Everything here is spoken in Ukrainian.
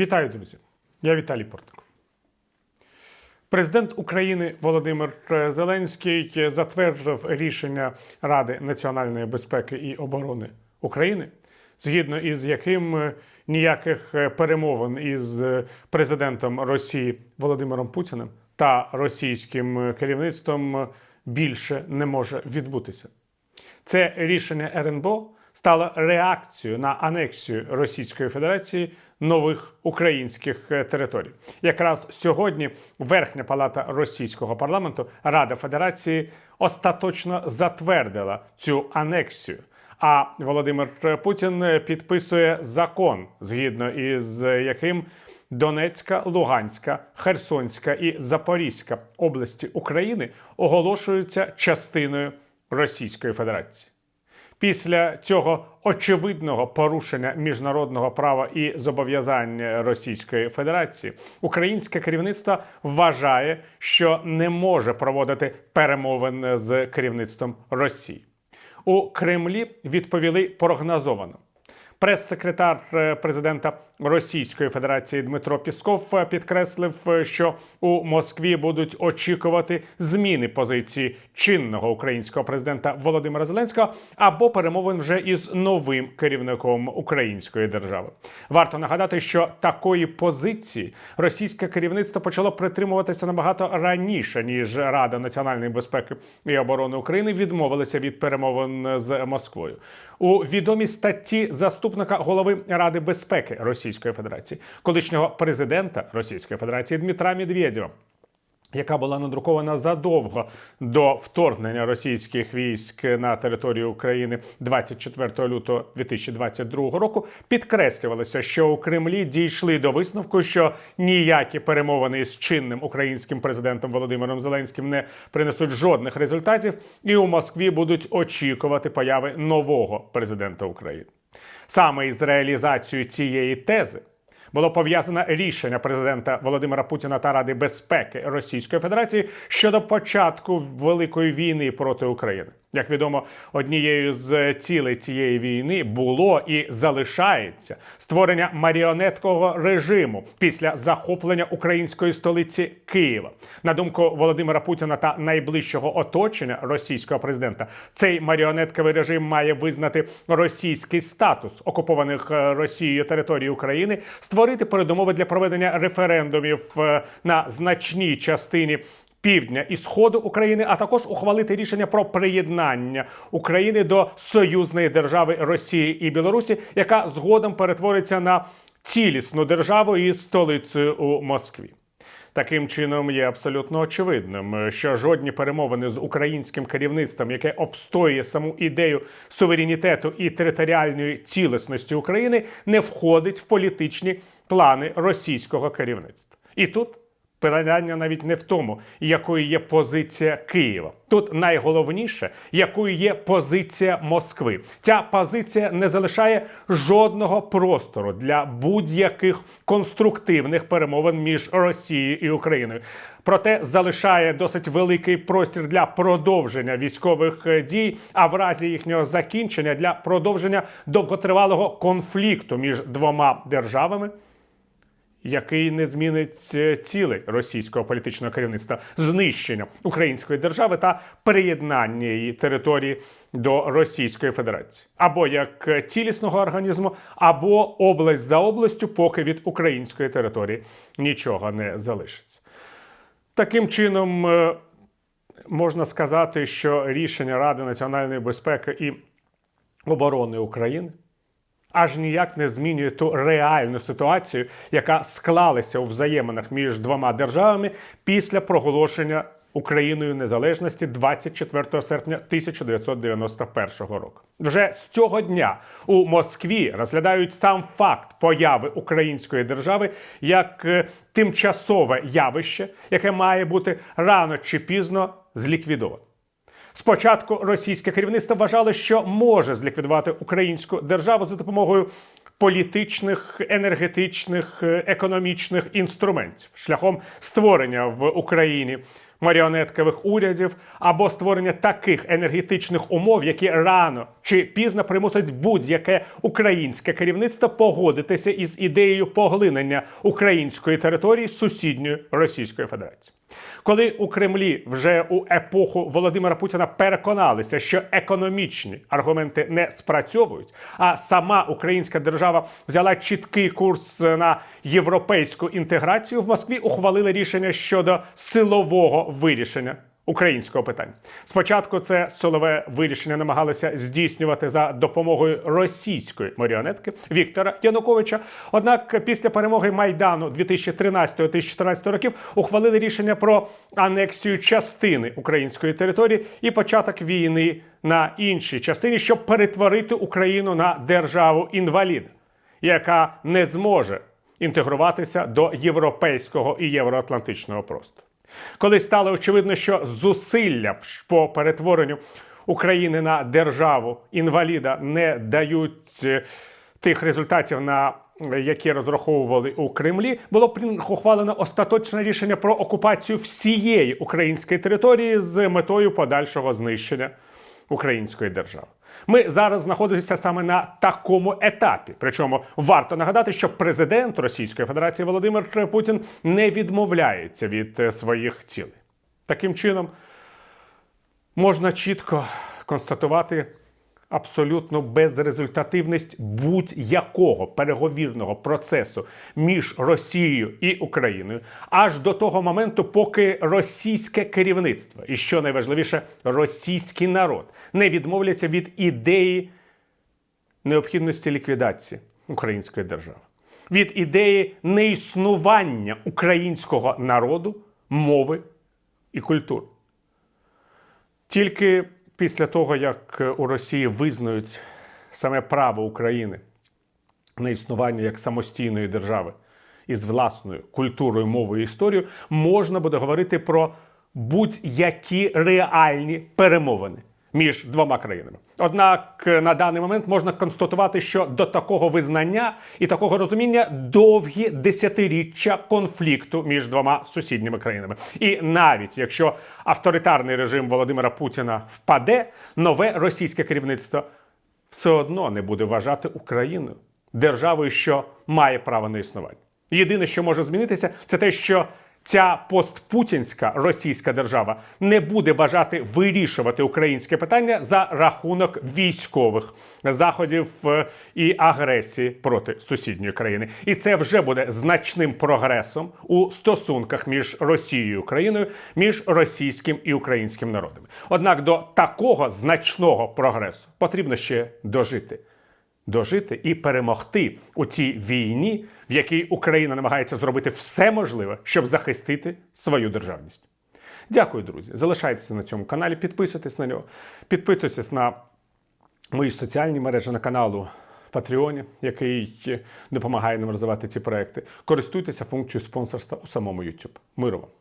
Вітаю, друзі! Я Віталій Портников. Президент України Володимир Зеленський затвердив рішення Ради національної безпеки і оборони України, згідно із яким ніяких перемовин із президентом Росії Володимиром Путіним та російським керівництвом більше не може відбутися. Це рішення РНБО стало реакцією на анексію Російської Федерації нових українських е, територій. Якраз сьогодні Верхня палата російського парламенту Рада Федерації остаточно затвердила цю анексію. А Володимир Путін підписує закон, згідно із яким Донецька, Луганська, Херсонська і Запорізька області України оголошуються частиною Російської Федерації. Після цього очевидного порушення міжнародного права і зобов'язань Російської Федерації українське керівництво вважає, що не може проводити перемовин з керівництвом Росії. У Кремлі відповіли прогнозовано. Прес-секретар е, президента Російської Федерації Дмитро Пісков е, підкреслив, е, що у Москві будуть очікувати зміни позиції чинного українського президента Володимира Зеленського або перемовин вже із новим керівником української держави. Варто нагадати, що такої позиції російське керівництво почало притримуватися набагато раніше ніж Рада національної безпеки і оборони України відмовилася від перемовин з Москвою. У відомій статті заступника голови Ради безпеки Російської Федерації, колишнього президента Російської Федерації Дмитра Медведєва, яка була надрукована задовго до вторгнення російських військ на територію України 24 лютого 2022 року, підкреслювалося, що у Кремлі дійшли до висновку, що ніякі перемовини з чинним українським президентом Володимиром Зеленським не принесуть жодних результатів, і у Москві будуть очікувати появи нового президента України. Саме із реалізацією цієї тези було пов'язане рішення президента Володимира Путіна та Ради безпеки Російської Федерації щодо початку великої війни проти України. Як відомо, однією з цілей цієї війни було і залишається створення маріонеткового режиму після захоплення української столиці Києва. На думку Володимира Путіна та найближчого оточення російського президента, цей маріонетковий режим має визнати російський статус окупованих е, Росією території України, створити передумови для проведення референдумів е, на значній частині півдня і сходу України, а також ухвалити рішення про приєднання України до союзної держави Росії і Білорусі, яка згодом перетвориться на цілісну державу із столицею у Москві. Таким чином є абсолютно очевидним, що жодні перемовини з українським керівництвом, яке обстоює саму ідею суверенітету і територіальної цілісності України, не входить в політичні плани російського керівництва. І тут Питання навіть не в тому, якою є позиція Києва. Тут найголовніше, якою є позиція Москви. Ця позиція не залишає жодного простору для будь-яких конструктивних перемовин між Росією і Україною. Проте залишає досить великий простір для продовження військових е, дій, а в разі їхнього закінчення для продовження довготривалого конфлікту між двома державами який не змінить е, цілей російського політичного керівництва знищення української держави та приєднання її території до Російської Федерації, або як е, цілісного організму, або область за областю, поки від української території нічого не залишиться. Таким чином е, можна сказати, що рішення Ради національної безпеки і оборони України аж ніяк не змінює ту реальну ситуацію, яка склалася у взаєминах між двома державами після проголошення Україною незалежності 24 серпня 1991 року. Вже з цього дня у Москві розглядають сам факт появи української держави як е, тимчасове явище, яке має бути рано чи пізно зліквідовано. Спочатку російське керівництво вважало, що може зліквідувати українську державу за допомогою політичних, енергетичних, е, економічних інструментів шляхом створення в Україні маріонеткових урядів або створення таких енергетичних умов, які рано чи пізно примусить будь-яке українське керівництво погодитися із ідеєю поглинення української території сусідньої Російської Федерації. Коли у Кремлі вже у епоху Володимира Путіна переконалися, що економічні аргументи не спрацьовують, а сама українська держава взяла чіткий курс на європейську інтеграцію, в Москві ухвалили рішення щодо силового вирішення українського питання. Спочатку це силове вирішення намагалися здійснювати за допомогою російської маріонетки Віктора Януковича. Однак після перемоги Майдану 2013-2014 років ухвалили рішення про анексію частини української території і початок війни на іншій частині, щоб перетворити Україну на державу інваліда, яка не зможе інтегруватися до європейського і євроатлантичного простору. Коли стало очевидно, що зусилля по перетворенню України на державу інваліда не дають е, тих результатів, на які розраховували у Кремлі, було ухвалено остаточне рішення про окупацію всієї української території з метою подальшого знищення української держави. Ми зараз знаходимося саме на такому етапі. Причому варто нагадати, що президент Російської Федерації Володимир Путін не відмовляється від е, своїх цілей. Таким чином, можна чітко констатувати абсолютну безрезультативність будь-якого переговірного процесу між Росією і Україною аж до того моменту, поки російське керівництво і що найважливіше, російський народ не відмовляться від ідеї необхідності ліквідації української держави, від ідеї неіснування українського народу, мови і культури. Тільки після того, як у Росії визнають саме право України на існування як самостійної держави із власною культурою, мовою і історією, можна буде говорити про будь-які реальні перемовини між двома країнами. Однак е, на даний момент можна констатувати, що до такого визнання і такого розуміння довгі десятиріччя конфлікту між двома сусідніми країнами. І навіть якщо авторитарний режим Володимира Путіна впаде, нове російське керівництво все одно не буде вважати Україну державою, що має право на існування. Єдине, що може змінитися, це те, що ця постпутінська російська держава не буде бажати вирішувати українське питання за рахунок військових заходів е, і агресії проти сусідньої країни. І це вже буде значним прогресом у стосунках між Росією і Україною, між російським і українським народами. Однак до такого значного прогресу потрібно ще дожити дожити і перемогти у цій війні, в якій Україна намагається зробити все можливе, щоб захистити свою державність. Дякую, друзі. Залишайтеся на цьому каналі, підписуйтесь на нього, підписуйтесь на мої соціальні мережі на каналу Patreon, який допомагає нам розвивати ці проекти. Користуйтеся функцією спонсорства у самому YouTube. Миру вам!